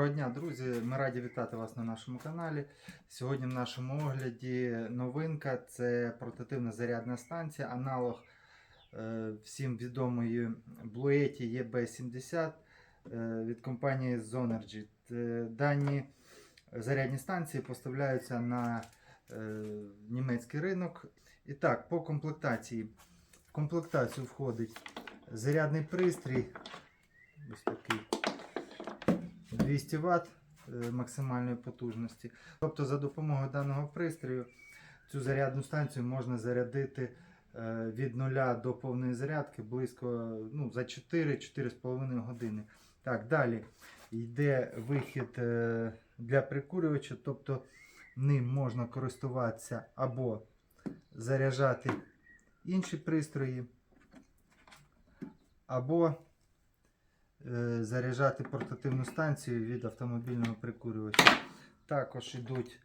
Доброго дня, друзі! Ми раді вітати вас на нашому каналі. Сьогодні в нашому огляді новинка це портативна зарядна станція, аналог е, всім відомої Bluetooth EB70 е, від компанії Zonergy. Е, Дані зарядні станції поставляються на е, німецький ринок. І так, по комплектації. В комплектацію входить зарядний пристрій. Ось такий. 200 Вт е, максимальної потужності. Тобто за допомогою даного пристрою цю зарядну станцію можна зарядити е, від 0 до повної зарядки близько ну, за 4-4,5 години. Так, далі йде вихід е, для прикурювача, тобто ним можна користуватися або заряджати інші пристрої, або заряджати портативну станцію від автомобільного прикурювача. Також йдуть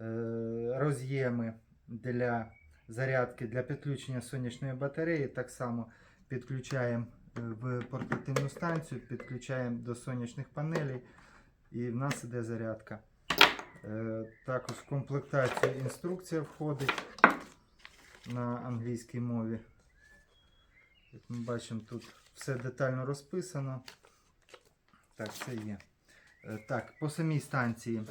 е, роз'єми для зарядки для підключення сонячної батареї. Так само підключаємо е, в портативну станцію, підключаємо до сонячних панелей і в нас іде зарядка. Е, Також в комплектацію інструкція входить на англійській мові. Як ми бачимо, тут все детально розписано. Так, це є. Е, Так, по самій станції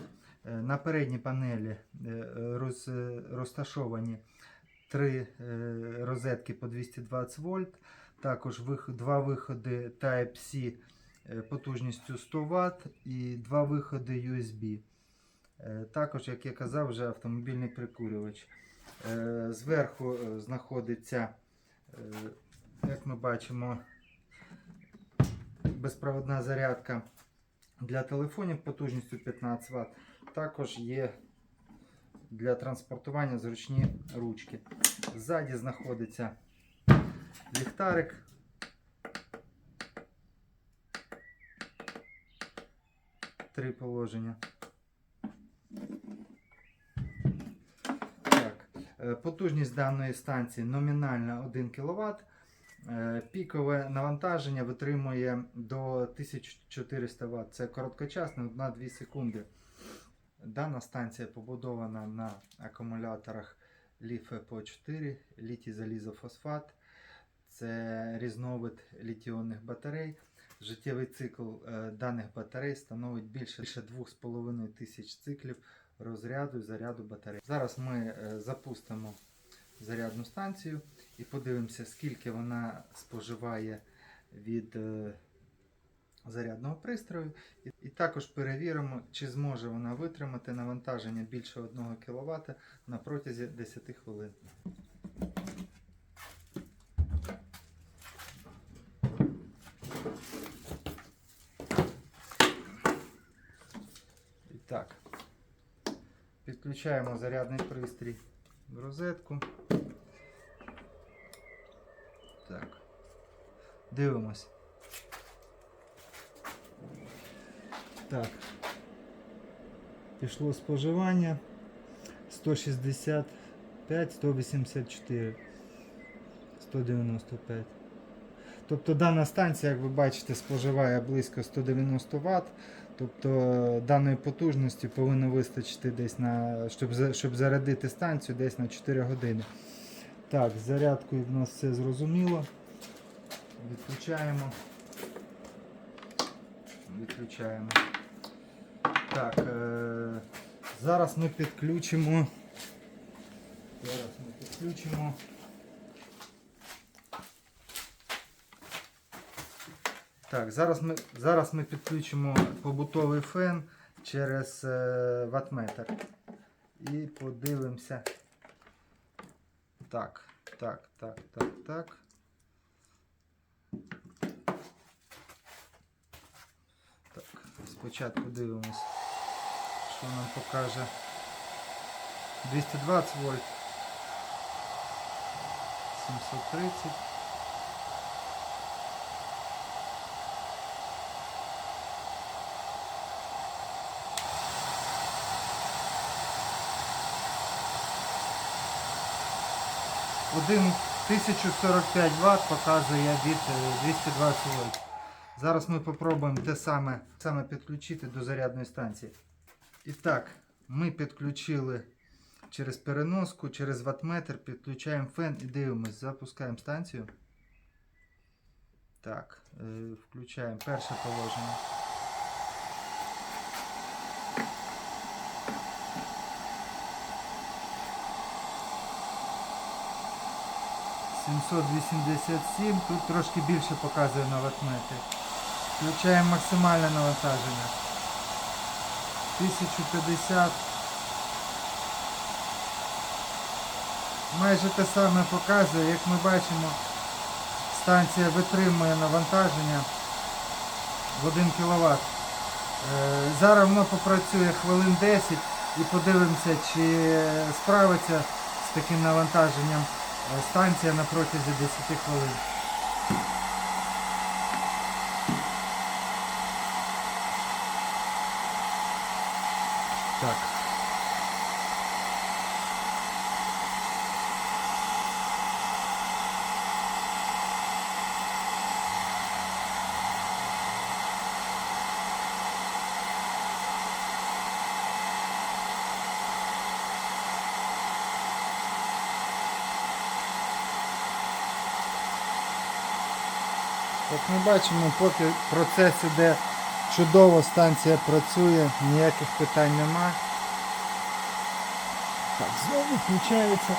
е, на передній панелі е, роз, розташовані три розетки по 220 вольт. Також два виходи Type-C потужністю 100 Вт і два виходи USB. Також, як я казав, вже автомобільний прикурювач. Зверху знаходиться, як ми бачимо, безпроводна зарядка для телефонів потужністю 15 Вт. Також є для транспортування зручні ручки. Ззаді знаходиться ліхтарик. Три положення. Так. е, Потужність даної станції номінальна 1 кВт. Е, Пікове навантаження витримує до 1400 Вт. Це короткочасне 1-2 секунди. Дана станція побудована на акумуляторах LiFePO4, літій залізофосфат. Це різновид літіонних батарей. Життєвий цикл е, даних батарей становить більше, більше 2,5 тисяч циклів розряду і заряду батарей. Зараз ми е, запустимо зарядну станцію і подивимося, скільки вона споживає від е, зарядного пристрою. І, також перевіримо, чи зможе вона витримати навантаження більше 1 кВт на протязі 10 хвилин. Так, підключаємо зарядний пристрій в розетку. Дивимось. Так. Пішло споживання 165, 184, 195. Тобто дана станція, як ви бачите, споживає близько 190 Вт. Тобто даної потужності повинно вистачити десь на, щоб, щоб зарядити станцію десь на 4 години. Так, зарядкою в нас все зрозуміло. Відключаємо. Відключаємо. Так, е- зараз ми підключимо. Зараз ми підключимо. Так, зараз ми, зараз ми підключимо побутовий фен через е, ватметр. І подивимося. Так, так, так, так, так. Так, спочатку дивимось, що нам покаже 220 вольт. 730. Один 1045 Вт показує від е, 220 вольт. Зараз ми спробуємо те саме, саме підключити до зарядної станції. І так, ми підключили через переноску, через ватметр, підключаємо фен і дивимось, запускаємо станцію. Так, е, включаємо перше положення. «787», тут трошки більше показує на ватметрі. Включаємо максимальне навантаження. 1050. Майже те саме показує, як ми бачимо, станція витримує навантаження в 1 кВт. Зараз воно попрацює хвилин 10 і подивимося, чи справиться з таким навантаженням е, станція на протязі 10 хвилин. Так. Як ми бачимо, поки процес іде чудово, станція працює, ніяких питань нема. Так, знову включається.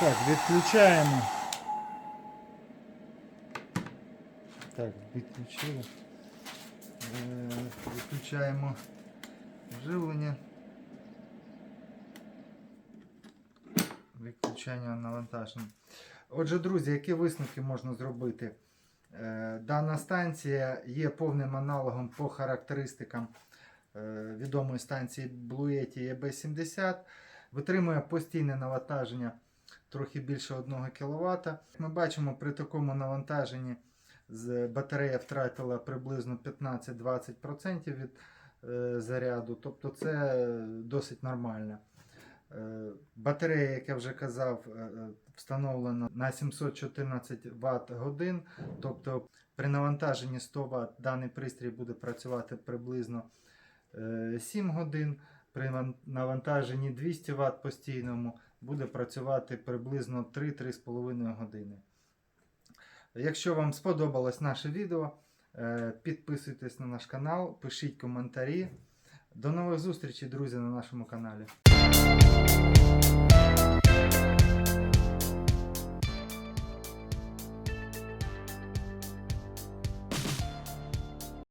Так, відключаємо. Так, відключили. Е, Відключаємо живлення. Відключання навантаження. Отже, друзі, які висновки можна зробити? Е, Дана станція є повним аналогом по характеристикам е, відомої станції Blue Yeti EB70. Витримує постійне навантаження трохи більше 1 кВт. Ми бачимо, при такому навантаженні батарея втратила приблизно 15-20% від е, заряду, тобто це досить нормально. Е, Батарея, як я вже казав, е, встановлена на 714 Вт годин, тобто при навантаженні 100 Вт даний пристрій буде працювати приблизно е, 7 годин. При навантаженні 200 Вт постійному буде працювати приблизно 3-3,5 години. Якщо вам сподобалось наше відео, е, підписуйтесь на наш канал, пишіть коментарі. До нових зустрічей, друзі, на нашому каналі.